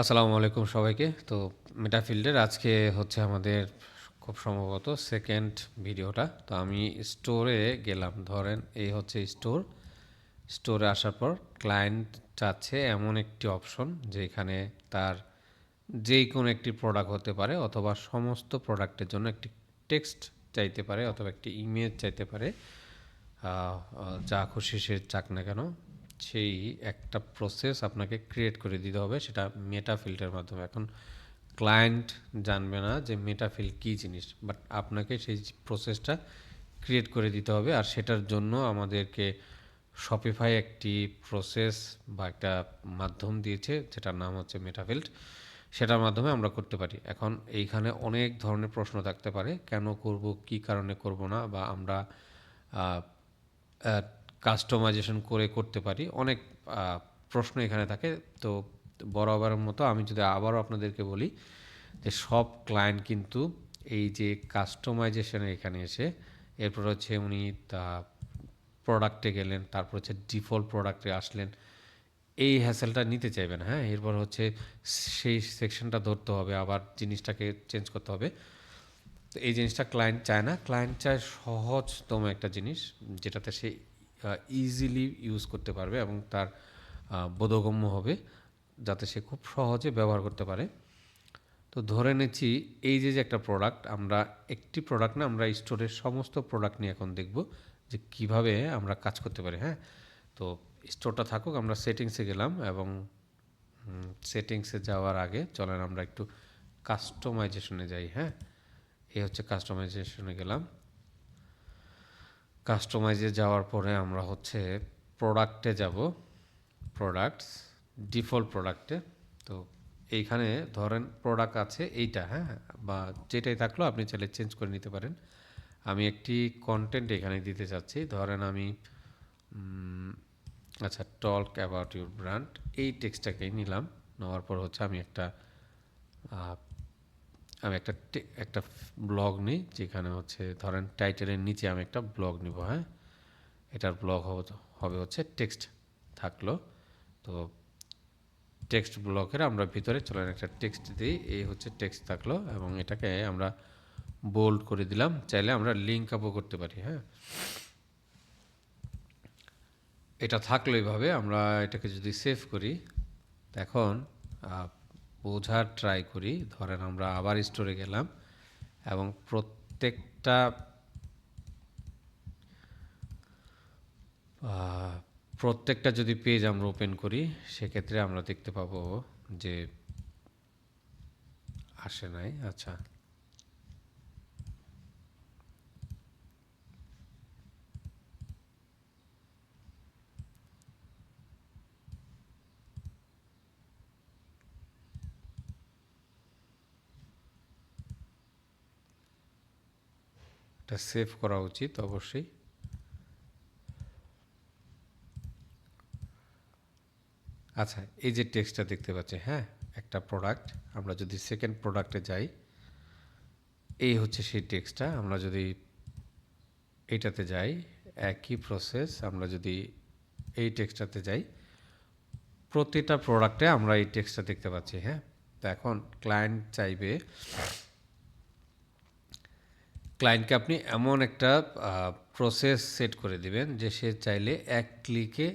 আসসালামু আলাইকুম সবাইকে। তো মেটাফিল্ডের আজকে হচ্ছে আমাদের খুব সম্ভবত সেকেন্ড ভিডিওটা তো আমি স্টোরে গেলাম। ধরেন এই হচ্ছে স্টোর স্টোরে আসার পর ক্লায়েন্ট চাচ্ছে এমন একটি অপশন যেখানে তার যেই কোনো একটি প্রোডাক্ট হতে পারে অথবা সমস্ত প্রোডাক্টের জন্য একটি টেক্সট চাইতে পারে অথবা একটি ইমেজ চাইতে পারে। যা খুশি সে চাক না কেন। সেই একটা প্রসেস আপনাকে ক্রিয়েট করে দিতে হবে, সেটা মেটা ফিল্ডের মাধ্যমে। এখন ক্লায়েন্ট জানবে না যে মেটা ফিল্ড কী জিনিস বাট আপনাকে সেই প্রসেসটা ক্রিয়েট করে দিতে হবে। আর সেটার জন্য আমাদেরকে শপিফাই একটি প্রসেস বা একটা মাধ্যম দিয়েছে, যেটার নাম হচ্ছে মেটাফিল্ড সেটার মাধ্যমে আমরা করতে পারি। এখন এইখানে অনেক ধরনের প্রশ্ন থাকতে পারে, কেন করব, কি কারণে করব না, বা আমরা কাস্টমাইজেশন করে করতে পারি। অনেক প্রশ্ন এখানে থাকে। তো বরাবরের মতো আমি যদি আবারও আপনাদেরকে বলি যে সব ক্লায়েন্ট কিন্তু এই যে কাস্টমাইজেশন এখানে এসে, এরপর হচ্ছে উনি তা প্রোডাক্টে গেলেন, তারপর হচ্ছে ডিফল্ট প্রোডাক্টে আসলেন, এই হ্যাসেলটা নিতে চাইবেন হ্যাঁ? এরপর হচ্ছে সেই সেকশনটা ধরতে হবে, আবার জিনিসটাকে চেঞ্জ করতে হবে। তো এই জিনিসটা ক্লায়েন্ট চায় না। ক্লায়েন্ট চায় সহজতম একটা জিনিস, যেটাতে সে ইজিলি ইউজ করতে পারবে এবং তার বোধগম্য হবে যাতে সে খুব সহজে ব্যবহার করতে পারে। তো ধরে নিচ্ছি এই যে যে একটা প্রোডাক্ট আমরা একটি প্রোডাক্ট না, আমরা স্টোরের সমস্ত প্রোডাক্ট নিয়ে এখন দেখব যে কীভাবে আমরা কাজ করতে পারি হ্যাঁ? তো স্টোরটা থাকুক, আমরা সেটিংসে গেলাম এবং সেটিংসে যাওয়ার আগে চলেন আমরা একটু কাস্টমাইজেশনে যাই হ্যাঁ? এই হচ্ছে কাস্টমাইজেশনে গেলাম। কাস্টমাইজে যাওয়ার পরে আমরা হচ্ছে প্রোডাক্টে যাব। প্রোডাক্টস ডিফল্ট প্রোডাক্টে তো এইখানে ধরেন প্রোডাক্ট আছে এইটা হ্যাঁ? বা যেটাই থাকল আপনি চাইলে চেঞ্জ করে নিতে পারেন। আমি একটি কন্টেন্ট এখানে দিতে চাচ্ছি। ধরেন আমি আচ্ছা টক অ্যাবাউট ইউর ব্র্যান্ড এই টেক্সটটাকেই নিলাম। নেওয়ার পর হচ্ছে আমি একটা আমি একটা একটা ব্লগ নিই, যেখানে হচ্ছে ধরেন টাইটেলের নিচে আমি একটা ব্লগ নিব হ্যাঁ? এটার ব্লগ হবে হচ্ছে টেক্সট থাকল। তো টেক্সট ব্লকের আমরা ভিতরে চলেন, একটা টেক্সট দিই, এই হচ্ছে টেক্সট থাকল এবং এটাকে আমরা বোল্ড করে দিলাম। চাইলে আমরা লিঙ্ক আপও করতে পারি হ্যাঁ? এটা থাকল এইভাবে, আমরা এটাকে যদি সেভ করি এখন বোঝার ট্রাই করি। ধরেন আমরা আবার স্টোরে গেলাম এবং প্রত্যেকটা প্রত্যেকটা যদি পেজ আমরা ওপেন করি, সেক্ষেত্রে আমরা দেখতে পাবো যে আসে নাই। আচ্ছা। সেভ করা উচিত অবশ্যই। আচ্ছা এই যে টেক্সটটা দেখতে পাচ্ছি হ্যাঁ একটা প্রোডাক্ট আমরা যদি সেকেন্ড প্রোডাক্টে যাই, এই হচ্ছে সেই টেক্সটটা, আমরা যদি এইটাতে যাই, একই প্রসেস আমরা যদি এই টেক্সটটাতে যাই, প্রতিটা প্রোডাক্টে আমরা এই টেক্সটটা দেখতে পাচ্ছি হ্যাঁ। তো এখন ক্লায়েন্ট চাইবে ক্লায়েন্টকে আপনি এমন একটা প্রসেস সেট করে দিবেন যে সে চাইলে এক ক্লিকে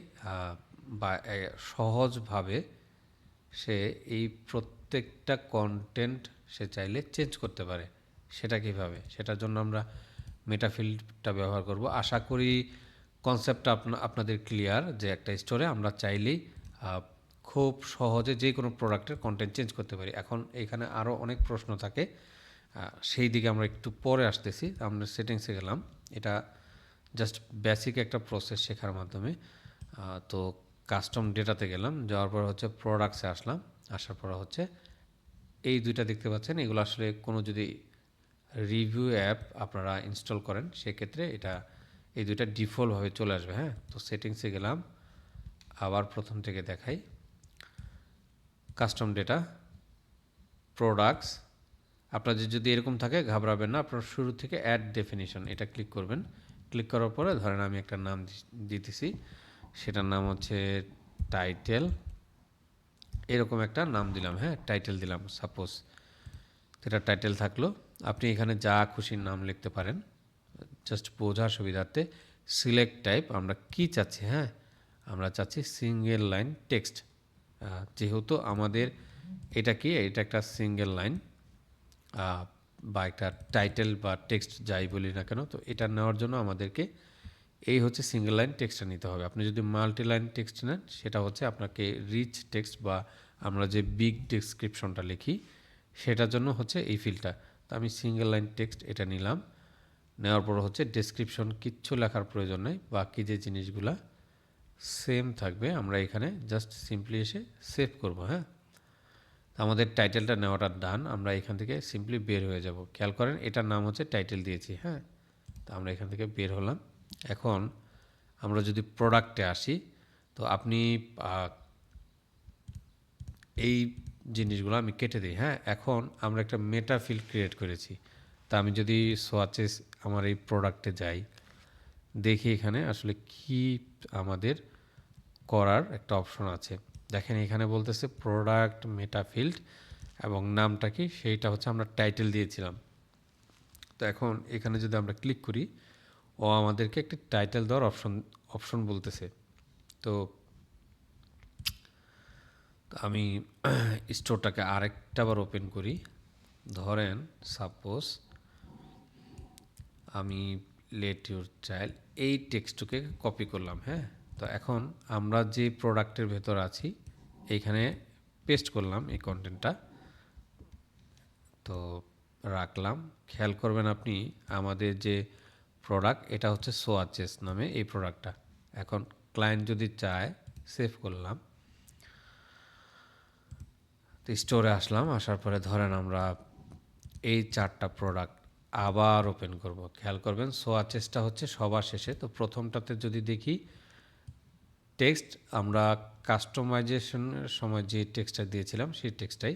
বা সহজভাবে সে এই প্রত্যেকটা কন্টেন্ট সে চাইলে চেঞ্জ করতে পারে। সেটা কীভাবে? সেটার জন্য আমরা মেটাফিল্ডটা ব্যবহার করব। আশা করি কনসেপ্টটা আপনা, আপনাদের ক্লিয়ার যে একটা স্টোরে আমরা চাইলেই খুব সহজে যে কোনো প্রোডাক্টের কন্টেন্ট চেঞ্জ করতে পারি। এখন এখানে আরও অনেক প্রশ্ন থাকে। সেই দিকে আমরা একটু পরে আসতেছি, আমরা সেটিংসে গেলাম। এটা জাস্ট বেসিক একটা প্রসেস শেখার মাধ্যমে। তো কাস্টম ডেটাতে গেলাম, যাওয়ার পর হচ্ছে প্রোডাক্টসে আসলাম, আসার পর হচ্ছে এই দুইটা দেখতে পাচ্ছেন, এগুলো আসলে কোনো যদি রিভিউ অ্যাপ আপনারা ইনস্টল করেন, সেক্ষেত্রে এটা, এই দুইটা ডিফল্টভাবে চলে আসবে হ্যাঁ? তো সেটিংসে গেলাম, আবার প্রথম থেকে দেখাই। কাস্টম ডেটা প্রোডাক্টস আপনাদের যদি এরকম থাকে, ঘাবড়াবেন না। আপনার শুরু থেকে অ্যাড ডেফিনিশন এটা ক্লিক করবেন। ক্লিক করার পরে ধরেন আমি একটা নাম দিতেছি। সেটার নাম হচ্ছে টাইটেল এরকম একটা নাম দিলাম হ্যাঁ? টাইটেল দিলাম সাপোজ এটা টাইটেল থাকল। আপনি এখানে যা খুশি নাম লিখতে পারেন। জাস্ট বোঝার সুবিধার্থে সিলেক্ট টাইপ আমরা কি চাচ্ছি হ্যাঁ? আমরা চাচ্ছি সিঙ্গেল লাইন টেক্সট যেহেতু আমাদের এটা কি? এটা একটা সিঙ্গেল লাইন বা একটা টাইটেল বা টেক্সট যাই বলি না কেন, তো এটা নেওয়ার জন্য আমাদেরকে এই হচ্ছে সিঙ্গেল লাইন টেক্সটটা নিতে হবে। আপনি যদি মাল্টি লাইন টেক্সট নেন, সেটা হচ্ছে আপনাকে রিচ টেক্সট বা আমরা যে বিগ ডেসক্রিপশনটা লিখি, সেটার জন্য হচ্ছে এই ফিল্ডটা তো আমি সিঙ্গেল লাইন টেক্সট এটা নিলাম। নেওয়ার পর হচ্ছে ডেসক্রিপশন কিচ্ছু লেখার প্রয়োজন নেই, বাকি যে জিনিসগুলা সেম থাকবে, আমরা এখানে জাস্ট সিম্পলি এসে সেভ করব হ্যাঁ? আমাদের টাইটেলটা নেওয়াটা ডান আমরা এখান থেকে সিম্পলি বের হয়ে যাব। খেয়াল করেন, এটার নাম হচ্ছে টাইটেল দিয়েছি হ্যাঁ? তো আমরা এখান থেকে বের হলাম। এখন আমরা যদি প্রোডাক্টে আসি, তো আপনি এই জিনিসগুলো আমি কেটে দিই হ্যাঁ? এখন আমরা একটা মেটা ফিল্ড ক্রিয়েট করেছি। তা আমি যদি সোয়াচেস আমার এই প্রোডাক্টে যাই, দেখি এখানে আসলে কি আমাদের করার একটা অপশন আছে। দেখেন এখানে বলতেছে প্রোডাক্ট মেটা ফিল্ড এবং নামটা কি? সেইটা হচ্ছে আমরা টাইটেল দিয়েছিলাম। তো এখন এখানে যদি আমরা ক্লিক করি, ও আমাদেরকে একটি টাইটেল দেওয়ার অপশন অপশন বলতেছে। তো আমি স্টোরটাকে আরেকটা বার ওপেন করি। ধরেন সাপোজ আমি লেট ইউর চাইল্ড এই টেক্সটুকে কপি করলাম হ্যাঁ? তো এখন আমরা যে প্রোডাক্টের ভেতর আছি, এইখানে পেস্ট করলাম এই কন্টেন্টটা তো রাখলাম। খেয়াল করবেন আপনি, আমাদের যে প্রোডাক্ট এটা হচ্ছে সোয়াচেস নামে এই প্রোডাক্টটা এখন ক্লায়েন্ট যদি চায় সেভ করলাম। তো স্টোরে আসলাম, আসার পরে ধরেন আমরা এই চারটা প্রোডাক্ট আবার ওপেন করব। খেয়াল করবেন সোয়াচেসটা হচ্ছে সবার শেষে। তো প্রথমটাতে যদি দেখি টেক্সট আমরা কাস্টমাইজেশনের সময় যে টেক্সটটা দিয়েছিলাম, সেই টেক্সটটাই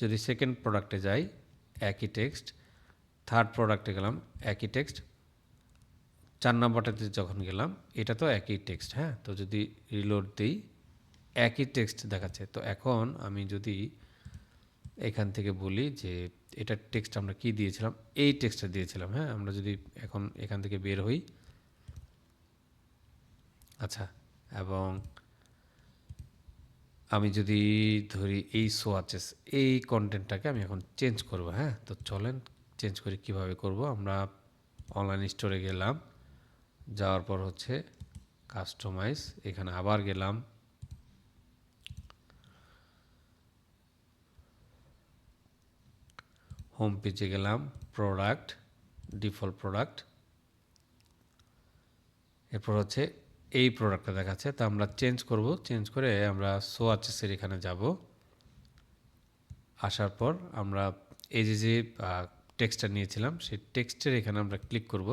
যদি সেকেন্ড প্রোডাক্টে যাই, একই টেক্সট থার্ড প্রোডাক্টে গেলাম, একই টেক্সট, চার নম্বরটাতে যখন গেলাম, এটা তো একই টেক্সট হ্যাঁ? তো যদি রিলোড দিই, একই টেক্সট দেখাচ্ছে। তো এখন আমি যদি এখান থেকে বলি যে এটার টেক্সট আমরা কি দিয়েছিলাম? এই টেক্সটটা দিয়েছিলাম হ্যাঁ? আমরা যদি এখন এখান থেকে বের হই আচ্ছা এবং আমি যদি ধরি এই শো সোয়াচেস এই কন্টেন্টটাকে আমি এখন চেঞ্জ করব হ্যাঁ? তো চলেন চেঞ্জ করে কীভাবে করব। আমরা অনলাইন স্টোরে গেলাম, যাওয়ার পর হচ্ছে কাস্টমাইজ এখানে আবার গেলাম। হোম পেজে গেলাম প্রোডাক্ট ডিফল্ট প্রোডাক্ট এরপর হচ্ছে এই প্রোডাক্টটা দেখাচ্ছে, তা আমরা চেঞ্জ করব চেঞ্জ করে আমরা সো সোয়াচেসের এখানে যাব। আসার পর আমরা এই যে যে টেক্সটটা নিয়েছিলাম, সেই টেক্সটের এখানে আমরা ক্লিক করব।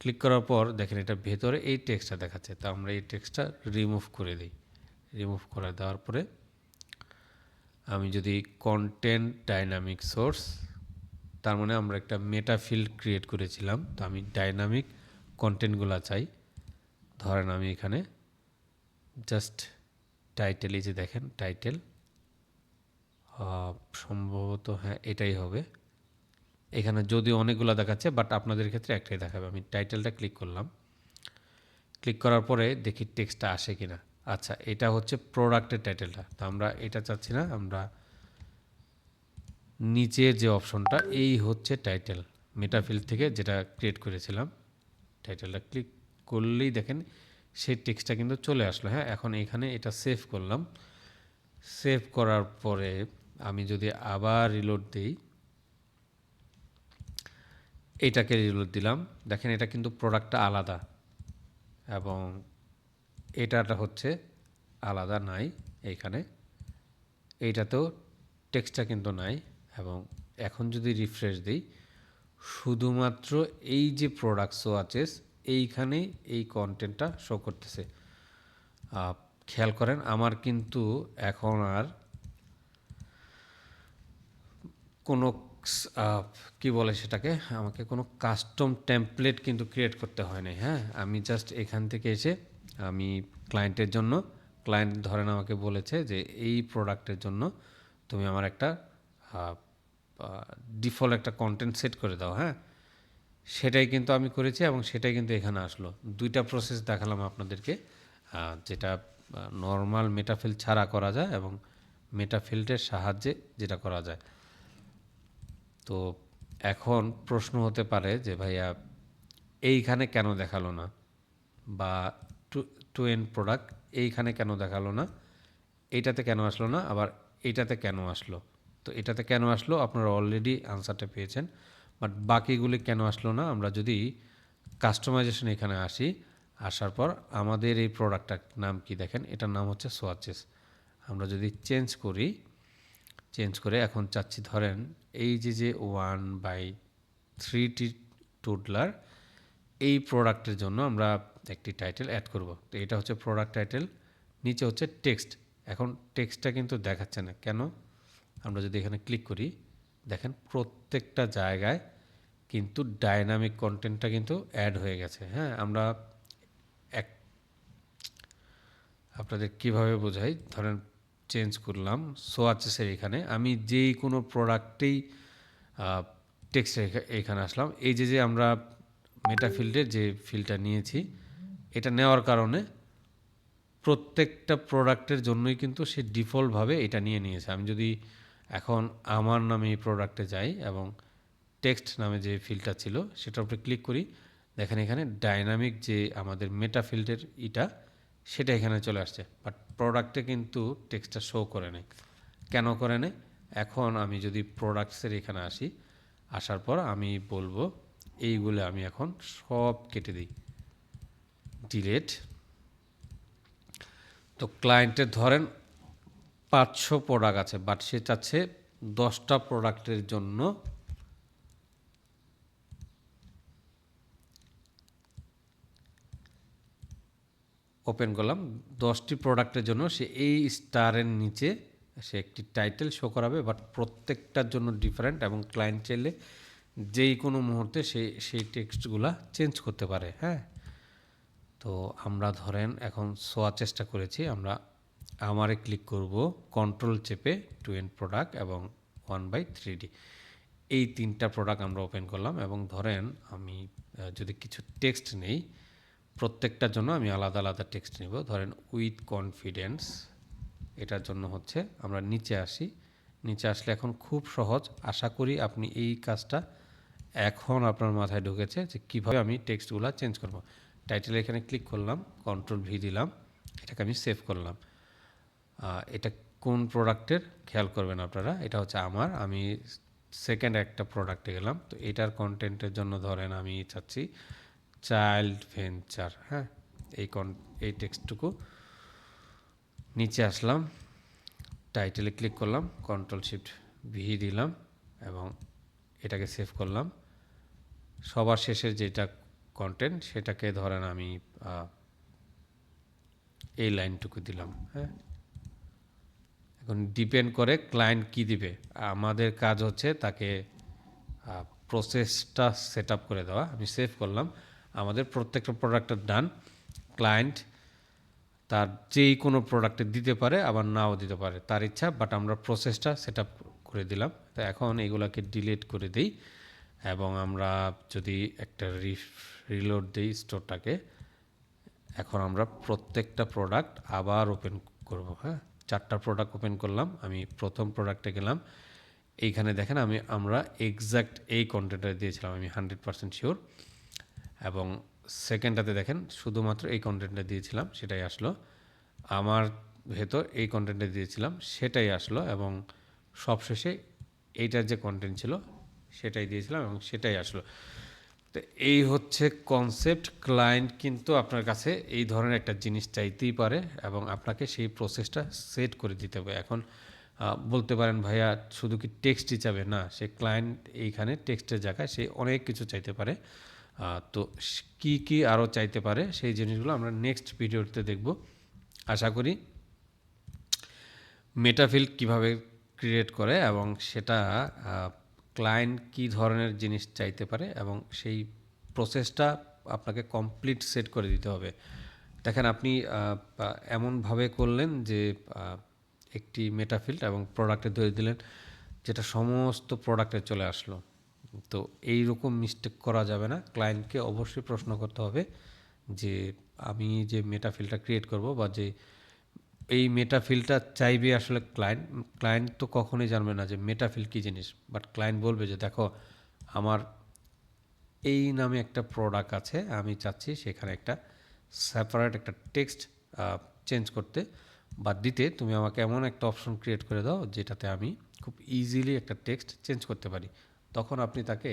ক্লিক করার পর দেখেন এটা ভেতরে এই টেক্সটটা দেখাচ্ছে, তা আমরা এই টেক্সটটা রিমুভ করে দিই। রিমুভ করে দেওয়ার পরে আমি যদি কন্টেন্ট ডাইনামিক সোর্স তার মানে আমরা একটা মেটা ফিল্ড ক্রিয়েট করেছিলাম, তো আমি ডাইনামিক কন্টেন্টগুলো চাই। ধরেন আমি এখানে জাস্ট টাইটেল এই যে দেখেন টাইটেল সম্ভবত হ্যাঁ এটাই হবে। এখানে যদিও অনেকগুলো দেখাচ্ছে বাট আপনাদের ক্ষেত্রে একটাই দেখাবে। আমি টাইটেলটা ক্লিক করলাম। ক্লিক করার পরে দেখি টেক্সটটা আসে কিনা। আচ্ছা এটা হচ্ছে প্রোডাক্টের টাইটেলটা তো আমরা এটা চাচ্ছি না, আমরা নিচের যে অপশনটা এই হচ্ছে টাইটেল মেটাফিল থেকে যেটা ক্রিয়েট করেছিলাম টাইটেলটা ক্লিক করলেই দেখেন সেই টেক্সটটা কিন্তু চলে আসলো। হ্যাঁ এখন এখানে এটা সেভ করলাম। সেভ করার পরে আমি যদি আবার রিলোড দিই, এটাকে রিলোড দিলাম। দেখেন এটা কিন্তু প্রোডাক্টটা আলাদা এবং এটাটা হচ্ছে আলাদা নাই এইখানে এইটাতেও টেক্সটটা কিন্তু নাই এবং এখন যদি রিফ্রেশ দিই, শুধুমাত্র এই যে প্রোডাক্ট শো আছে এইখানেই এই কন্টেন্টটা শো করতেছে। খেয়াল করেন, আমার কিন্তু এখন আর কোনো কি বলে সেটাকে, আমাকে কোনো কাস্টম টেমপ্লেট কিন্তু ক্রিয়েট করতে হয় নাই হ্যাঁ? আমি জাস্ট এখান থেকে এসে আমি ক্লায়েন্টের জন্য ক্লায়েন্ট ধরেন আমাকে বলেছে যে, এই প্রোডাক্টের জন্য তুমি আমার একটা ডিফল্ট একটা কন্টেন্ট সেট করে দাও হ্যাঁ? সেটাই কিন্তু আমি করেছি এবং সেটাই কিন্তু এখানে আসলো। দুইটা প্রসেস দেখালাম আপনাদেরকে যেটা নর্মাল মেটাফিল্ড ছাড়া করা যায় এবং মেটাফিল্ডের সাহায্যে যেটা করা যায়। তো এখন প্রশ্ন হতে পারে যে, ভাইয়া, এইখানে কেন দেখাল না? বা, টু টু এন প্রোডাক্ট, এইখানে কেন দেখাল না? এইটাতে কেন আসলো না? আবার এইটাতে কেন আসলো? তো এটাতে কেন আসলো? আপনারা অলরেডি আনসারটা পেয়েছেন। বাট বাকিগুলি কেন আসলো না? আমরা যদি কাস্টমাইজেশন এখানে আসি, আসার পর আমাদের এই প্রোডাক্টটার নাম কি দেখেন? এটার নাম হচ্ছে সোয়াচেস আমরা যদি চেঞ্জ করি চেঞ্জ করে এখন চাচ্ছি ধরেন এই যে যে one by three T toddler এই প্রোডাক্টের জন্য আমরা একটি টাইটেল অ্যাড করব। তো এটা হচ্ছে প্রোডাক্ট টাইটেল নিচে হচ্ছে টেক্সট এখন টেক্সটটা কিন্তু দেখাচ্ছে না। কেন? আমরা যদি এখানে ক্লিক করি, দেখেন প্রত্যেকটা জায়গায় কিন্তু ডাইনামিক কন্টেন্টটা কিন্তু অ্যাড হয়ে গেছে। হ্যাঁ আমরা এক, আপনাদের কীভাবে বোঝাই? ধরেন চেঞ্জ করলাম সো আছে সোয়াচেসের এখানে। আমি যেই কোনো প্রোডাক্টেই টেক্সট এখানে আসলাম। এই যে যে আমরা মেটাফিল্ডের যে ফিল্ডটা নিয়েছি, এটা নেওয়ার কারণে প্রত্যেকটা প্রোডাক্টের জন্যই কিন্তু সে ডিফল্টভাবে এটা নিয়ে নিয়েছে। আমি যদি এখন আমার নামে এই প্রোডাক্টে যাই এবং টেক্সট নামে যে ফিল্ডটা ছিল, সেটার উপরে ক্লিক করি। দেখেন এখানে ডাইনামিক যে আমাদের মেটা ফিল্ডের ইটা, সেটা এখানে চলে আসছে। বাট প্রোডাক্টে কিন্তু টেক্সটটা শো করে নেই। কেন করে নেই? এখন আমি যদি প্রোডাক্টসের এখানে আসি, আসার পর আমি বলব, এইগুলো আমি এখন সব কেটে দিই। ডিলেট তো ক্লায়েন্টের ধরেন পাঁচশো প্রোডাক্ট আছে বাট সে চাচ্ছে দশটা প্রোডাক্টের জন্য ওপেন করলাম। দশটি প্রোডাক্টের জন্য সে এই স্টারের নিচে সে একটি টাইটেল শো করাবে বাট প্রত্যেকটার জন্য ডিফারেন্ট এবং ক্লায়েন্ট চাইলে যেই কোনো মুহূর্তে সে, সেই টেক্সটগুলা চেঞ্জ করতে পারে হ্যাঁ? তো আমরা ধরেন এখন শোয়া চেষ্টা করেছি, আমরা আমারে ক্লিক করব কন্ট্রোল চেপে টু এন প্রোডাক্ট এবং ওয়ান বাই থ্রি ডি এই তিনটা প্রোডাক্ট আমরা ওপেন করলাম এবং ধরেন আমি যদি কিছু টেক্সট নেই প্রত্যেকটার জন্য আমি আলাদা আলাদা টেক্সট নেব। ধরেন উইথ কনফিডেন্স এটার জন্য হচ্ছে, আমরা নিচে আসি। নিচে আসলে এখন খুব সহজ। আশা করি আপনি এই কাজটা এখন আপনার মাথায় ঢুকেছে যে কীভাবে আমি টেক্সটগুলো চেঞ্জ করব। টাইটেল এখানে ক্লিক করলাম কন্ট্রোল ভি দিলাম, এটাকে আমি সেভ করলাম। এটা কোন প্রোডাক্টের খেয়াল করবেন আপনারা, এটা হচ্ছে আমার। আমি সেকেন্ড একটা প্রোডাক্টে গেলাম। তো এটার কন্টেন্টের জন্য ধরেন আমি চাচ্ছি চাইল্ড ভেঞ্চার হ্যাঁ? এই কন এই টেক্সটটুকু নিচে আসলাম টাইটেলে ক্লিক করলাম কন্ট্রোল শিফট ভি দিলাম এবং এটাকে সেভ করলাম। সবার শেষের যেটা কন্টেন্ট সেটাকে ধরেন আমি এই লাইনটুকু দিলাম হ্যাঁ? এখন ডিপেন্ড করে ক্লায়েন্ট কি দিবে। আমাদের কাজ হচ্ছে তাকে প্রসেসটা সেট করে দেওয়া। আমি সেভ করলাম। আমাদের প্রত্যেকটা প্রোডাক্টের ডান ক্লায়েন্ট তার যেই কোনো প্রোডাক্টে দিতে পারে, আবার নাও দিতে পারে। তার ইচ্ছা বাট আমরা প্রসেসটা সেট আপ করে দিলাম। তো এখন এগুলাকে ডিলিট করে দিই এবং আমরা যদি একটা রিলোড দিই স্টোরটাকে এখন আমরা প্রত্যেকটা প্রোডাক্ট আবার ওপেন করব হ্যাঁ? চারটা প্রোডাক্ট ওপেন করলাম, আমি প্রথম প্রোডাক্টে গেলাম। এইখানে দেখেন আমি, আমরা এক্স্যাক্ট এই কন্টেন্টটা দিয়েছিলাম, আমি হান্ড্রেড পার্সেন্ট শিওর এবং সেকেন্ডটাতে দেখেন, শুধুমাত্র এই কন্টেন্টটা দিয়েছিলাম, সেটাই আসলো। আমার ভেতর এই কন্টেন্টটা দিয়েছিলাম, সেটাই আসলো এবং সবশেষে এইটার যে কন্টেন্ট ছিল, সেটাই দিয়েছিলাম এবং সেটাই আসলো। তো এই হচ্ছে কনসেপ্ট ক্লায়েন্ট কিন্তু আপনার কাছে এই ধরনের একটা জিনিস চাইতেই পারে এবং আপনাকে সেই প্রসেসটা সেট করে দিতে হবে। এখন বলতে পারেন, ভাইয়া, শুধু কি টেক্সটই চাবে? না, সে ক্লায়েন্ট এইখানে টেক্সটের জায়গায় সে অনেক কিছু চাইতে পারে। তো কি কি আরও চাইতে পারে সেই জিনিসগুলো আমরা নেক্সট ভিডিওতে দেখব। আশা করি মেটাফিল্ড কীভাবে ক্রিয়েট করে এবং সেটা ক্লায়েন্ট কি ধরনের জিনিস চাইতে পারে এবং সেই প্রসেসটা আপনাকে কমপ্লিট সেট করে দিতে হবে। দেখেন আপনি এমনভাবে করলেন যে একটি মেটাফিল্ড এবং প্রোডাক্টে ধরে দিলেন, যেটা সমস্ত প্রোডাক্টে চলে আসলো। তো এই রকম মিস্টেক করা যাবে না। ক্লায়েন্টকে অবশ্যই প্রশ্ন করতে হবে যে, আমি যে মেটাফিল্ডটা ক্রিয়েট করব বা যে এই মেটাফিলটা চাইবে আসলে ক্লায়েন্ট ক্লায়েন্ট তো কখনোই জানবে না যে মেটাফিল কী জিনিস। বাট ক্লায়েন্ট বলবে যে, দেখো, আমার এই নামে একটা প্রোডাক্ট আছে, আমি চাচ্ছি সেখানে একটা সেপারেট একটা টেক্সট চেঞ্জ করতে। বা দিতে তুমি আমাকে এমন একটা অপশন ক্রিয়েট করে দাও যেটাতে আমি খুব ইজিলি একটা টেক্সট চেঞ্জ করতে পারি। তখন আপনি তাকে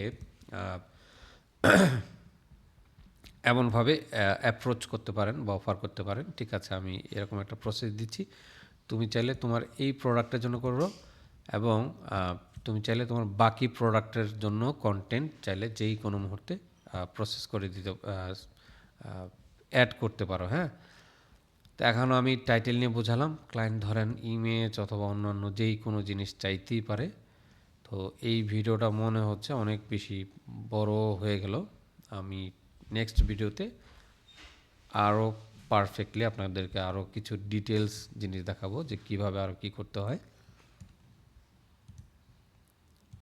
এমনভাবে অ্যাপ্রোচ করতে পারেন বা অফার করতে পারেন। ঠিক আছে, আমি এরকম একটা প্রসেস দিচ্ছি। তুমি চাইলে তোমার এই প্রোডাক্টের জন্য করো এবং তুমি চাইলে তোমার বাকি প্রোডাক্টের জন্য কন্টেন্ট চাইলে যেই কোনো মুহূর্তে প্রসেস করে দিতে অ্যাড করতে পারো হ্যাঁ? তো এখনও আমি টাইটেল নিয়ে বোঝালাম। ক্লায়েন্ট ধরেন ইমেজ অথবা অন্যান্য যেই কোনো জিনিস চাইতেই পারে। তো এই ভিডিওটা মনে হচ্ছে অনেক বেশি বড় হয়ে গেল। আমি নেক্সট ভিডিওতে আরও পারফেক্টলি আপনাদেরকে আরও কিছু ডিটেলস জিনিস দেখাবো যে কীভাবে আরও কি করতে হয়।